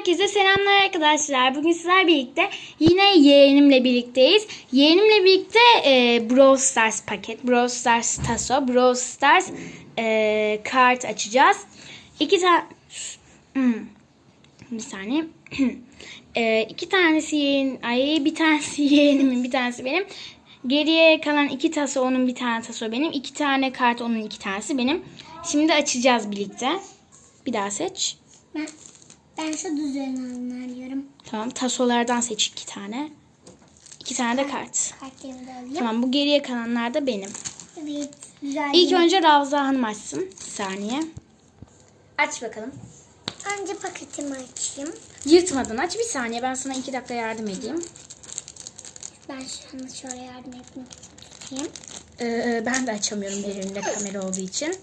Herkese selamlar arkadaşlar. Bugün sizler birlikte yine yeğenimle birlikteyiz. Yeğenimle birlikte e, Brawl Stars paket, Brawl Stars taso, Brawl Stars e, kart açacağız. İki tane... bir saniye. e, iki tanesi yeğen... Ay bir tanesi yeğenimin bir tanesi benim. Geriye kalan iki taso onun bir tane taso benim. İki tane kart onun iki tanesi benim. Şimdi açacağız birlikte. Bir daha seç. Ben, ben şu düzenli olanlar diyorum. Tamam tasolardan seç iki tane. İki tane de kart. Kartlarımı da alayım. Tamam bu geriye kalanlar da benim. Evet. Güzel. İlk önce Ravza Hanım açsın. Bir saniye. Aç bakalım. Önce paketimi açayım. Yırtmadan aç bir saniye. Ben sana iki dakika yardım edeyim. Ben sana şöyle yardım etmek. Ee, ben de açamıyorum bir elimde kamera olduğu için.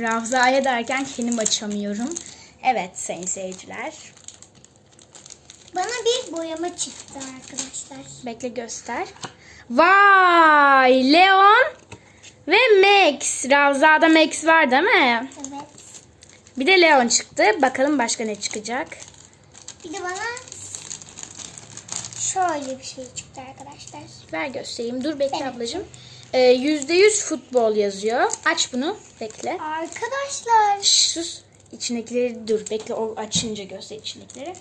Ravza'ya derken kendim açamıyorum. Evet sayın seyirciler. Bana bir boyama çıktı arkadaşlar. Bekle göster. Vay! Leon ve Max. Ravza'da Max var değil mi? Evet. Bir de Leon çıktı. Bakalım başka ne çıkacak. Bir de bana şöyle bir şey çıktı arkadaşlar. Ver göstereyim. Dur bekle Evet. ablacığım. Ee, %100 futbol yazıyor. Aç bunu. Bekle. Arkadaşlar. Şş, sus. İçindekileri dur. Bekle o açınca göster içindekileri.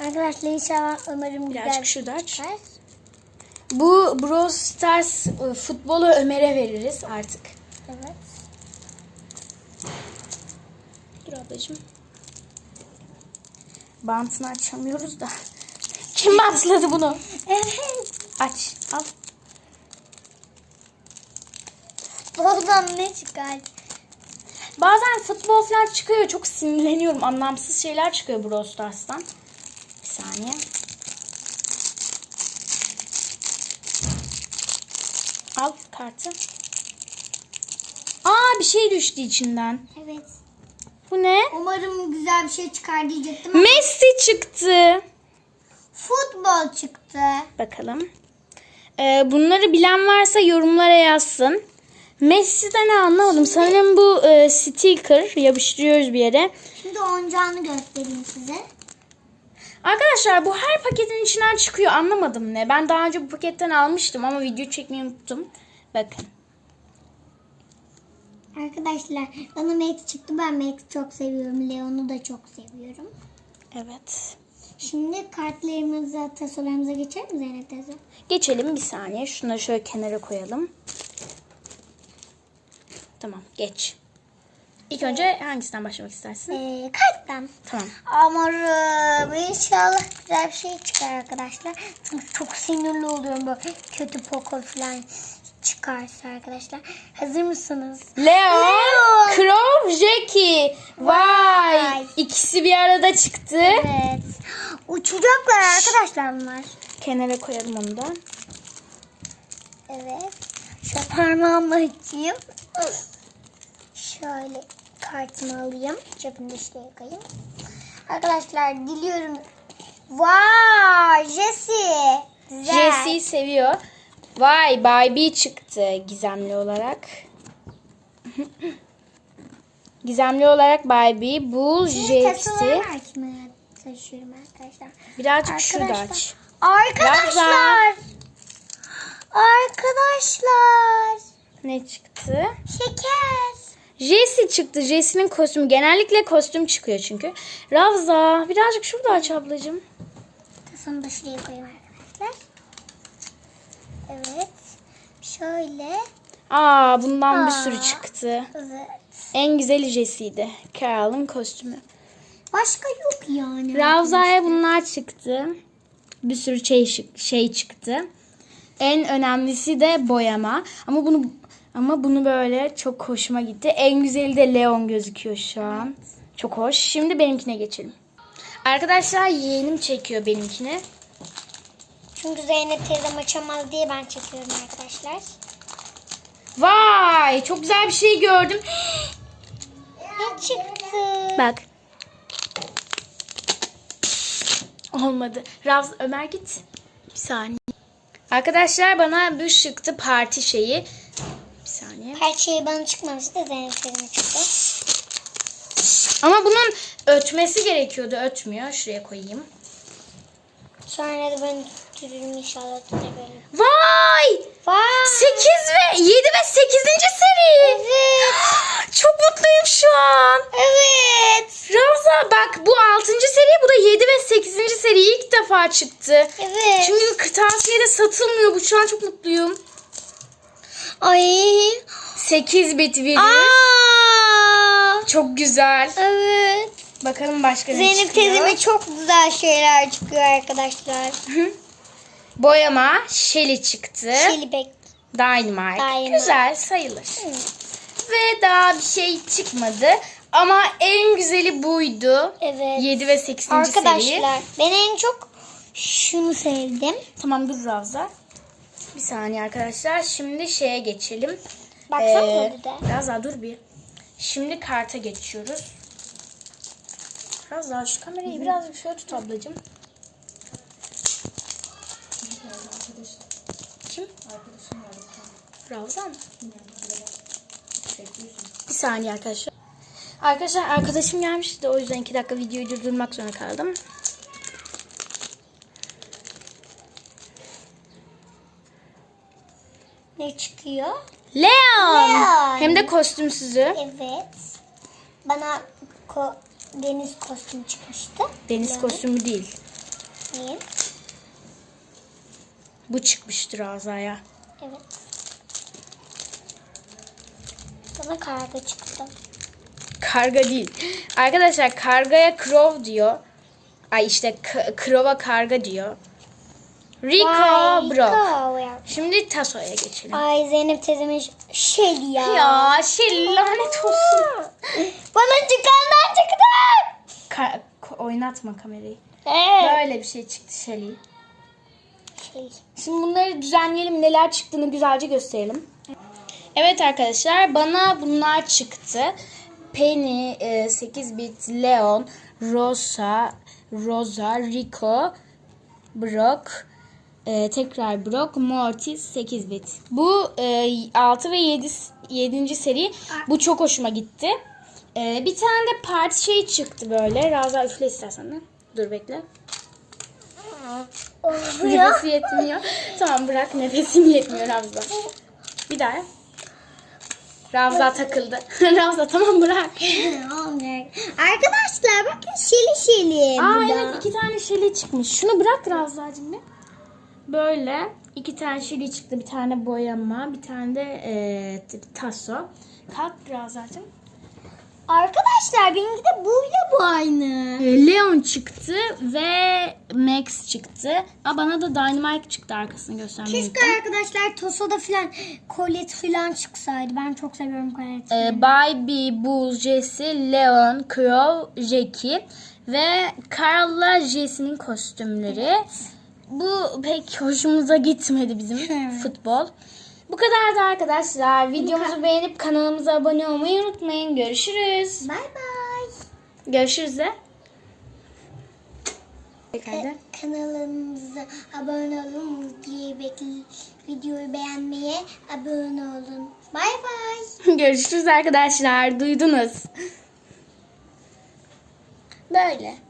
Arkadaşlar inşallah umarım güzel Birazcık bir şurada aç. çıkar. Bu Brawl Stars e, futbolu Ömer'e veririz artık. Evet. Dur ablacığım. Bantını açamıyoruz da. Kim bantladı bunu? Evet. Aç. Al. Buradan ne çıkar? Bazen futbol falan çıkıyor. Çok sinirleniyorum. Anlamsız şeyler çıkıyor Brawl Stars'tan. Bir saniye. Al kartı. Aa bir şey düştü içinden. Evet. Bu ne? Umarım güzel bir şey çıkar diyecektim. ama Messi çıktı. Futbol çıktı. Bakalım. Ee, bunları bilen varsa yorumlara yazsın. Messi'de ne anlamadım. Sanırım bu e, sticker yapıştırıyoruz bir yere. Şimdi oyuncağını göstereyim size. Arkadaşlar bu her paketin içinden çıkıyor. Anlamadım ne. Ben daha önce bu paketten almıştım ama video çekmeyi unuttum. Bakın. Arkadaşlar bana Max çıktı. Ben Max'i çok seviyorum. Leon'u da çok seviyorum. Evet. Şimdi kartlarımıza, tasolarımıza geçelim mi Zeynep teyze? Geçelim bir saniye. Şunları şöyle kenara koyalım. Tamam geç. İlk önce hangisinden başlamak istersin? Ee, karttan. Tamam. Umarım inşallah güzel bir şey çıkar arkadaşlar. Çünkü çok sinirli oluyorum böyle kötü poko falan çıkarsa arkadaşlar. Hazır mısınız? Leon, Leon. Crow, Jackie. Vay. Vay. İkisi bir arada çıktı. Evet. Uçacaklar arkadaşlar bunlar. Kenara koyalım onu da. Evet. Şu parmağımı açayım. Şöyle kartımı alayım. Cebimde şuraya koyayım. Arkadaşlar diliyorum. Vay Jessie. Güzel. Jesse'yi seviyor. Vay Barbie çıktı gizemli olarak. gizemli olarak Barbie, tasolarımı açmaya taşıyorum arkadaşlar. Birazcık şurada Arkadaşlar. aç. Arkadaşlar. Arkadaşlar. Ne çıktı? Şeker. Jessie çıktı. Jessie'nin kostümü. Genellikle kostüm çıkıyor çünkü. Ravza birazcık şurada aç ablacığım. Tasımı da şuraya koyayım arkadaşlar. Evet. Şöyle. Aa bundan bir Aa. sürü çıktı. Evet. En güzeli Jessie'ydi. Carol'ın kostümü. Başka yok yani. Ravza'ya bunlar çıktı. Bir sürü şey, şey çıktı. En önemlisi de boyama. Ama bunu ama bunu böyle çok hoşuma gitti. En güzeli de Leon gözüküyor şu an. Çok hoş. Şimdi benimkine geçelim. Arkadaşlar yeğenim çekiyor benimkini. Çünkü Zeynep teyzem açamaz diye ben çekiyorum arkadaşlar. Vay çok güzel bir şey gördüm. Ne çıktı? Bak. Olmadı. Ravz Ömer git. Bir saniye. Arkadaşlar bana bir çıktı parti şeyi. Bir saniye. Her şey bana çıkmamıştı. Zeynep teyzeme çıktı. Ama bunun Ötmesi gerekiyordu. Ötmüyor. Şuraya koyayım. Sonra da ben tuttururum inşallah tutabilirim. Vay! Vay. 8 ve 7 ve 8. seri. Evet. Çok mutluyum şu an. Evet. Ravza bak bu 6. seri bu da 7 ve 8. seri ilk defa çıktı. Evet. Çünkü kırtasiyede satılmıyor bu. Şu an çok mutluyum. Ay. 8 bit virüs. Aa. Çok güzel. Evet. Bakalım başka ne Zeynep çıkıyor. teyzeme çok güzel şeyler çıkıyor arkadaşlar. Boyama Shelly çıktı. Şilibek. Dynamite. Dynamite. Güzel sayılır. Ve daha bir şey çıkmadı. Ama en güzeli buydu. Evet. 7 ve 8. seri. Arkadaşlar ben en çok şunu sevdim. Tamam dur Ravza. Bir saniye arkadaşlar. Şimdi şeye geçelim. Baksana Ee, bir de. Biraz daha dur bir. Şimdi karta geçiyoruz. Biraz daha şu kamerayı birazcık şöyle tut ablacığım. Kim? Ravza mı? Bir saniye arkadaşlar. Arkadaşlar arkadaşım gelmişti o yüzden iki dakika videoyu durdurmak zorunda kaldım. Ne çıkıyor? Leon. Leon. Hem de kostümsüzü. Evet. Bana ko- deniz kostüm çıkmıştı. Deniz Leon. kostümü değil. Neyim? Bu çıkmıştır Aza'ya. Evet. Bana karga çıktı. Karga değil. Arkadaşlar kargaya crow diyor. Ay işte k- crow'a karga diyor. Rico Brock. Şimdi Taso'ya geçelim. Ay Zeynep teyzemin Şeli ya. Ya şey lanet olsun. Bana çıkanlar çıktı. Ka- oynatma kamerayı. Evet. Böyle bir şey çıktı Shelly. Şey. Şimdi bunları düzenleyelim. Neler çıktığını güzelce gösterelim. Evet arkadaşlar bana bunlar çıktı. Penny, e, 8 bit, Leon, Rosa, Rosa, Rico, Brock, e, tekrar Brock, Mortis 8 bit. Bu e, 6 ve 7, 7. seri. Bu çok hoşuma gitti. E, bir tane de parti şey çıktı böyle. Raza üfle istersen de. Dur bekle. Nefesi yetmiyor. tamam bırak nefesim yetmiyor Ravza. Bir daha. Ravza takıldı. Ravza tamam bırak. Arkadaşlar bakın şeli şeli. Aa burada. evet iki tane şeli çıkmış. Şunu bırak Ravzacığım bir. Böyle iki tane şeli çıktı. Bir tane boyama, bir tane de e, taso. Kalk Ravzacığım. Arkadaşlar benimki de buyla bu aynı. E, Leon çıktı ve Max çıktı. Aa, bana da Dynamite çıktı arkasını göstermeyi Keşke arkadaşlar Toso'da filan Colette filan çıksaydı. Ben çok seviyorum Colette'i. Ee, Barbie, Buz, Jessie, Leon, Crow, Jackie ve Carl'la Jessie'nin kostümleri. Bu pek hoşumuza gitmedi bizim Evet. futbol. Bu kadardı arkadaşlar. Videomuzu beğenip kanalımıza abone olmayı unutmayın. Görüşürüz. Bye bye. Görüşürüz de. Tekrardan. Kanalımıza abone olun. Videoyu, bekle, videoyu beğenmeye abone olun. Bye bye. Görüşürüz arkadaşlar. Duydunuz. Böyle.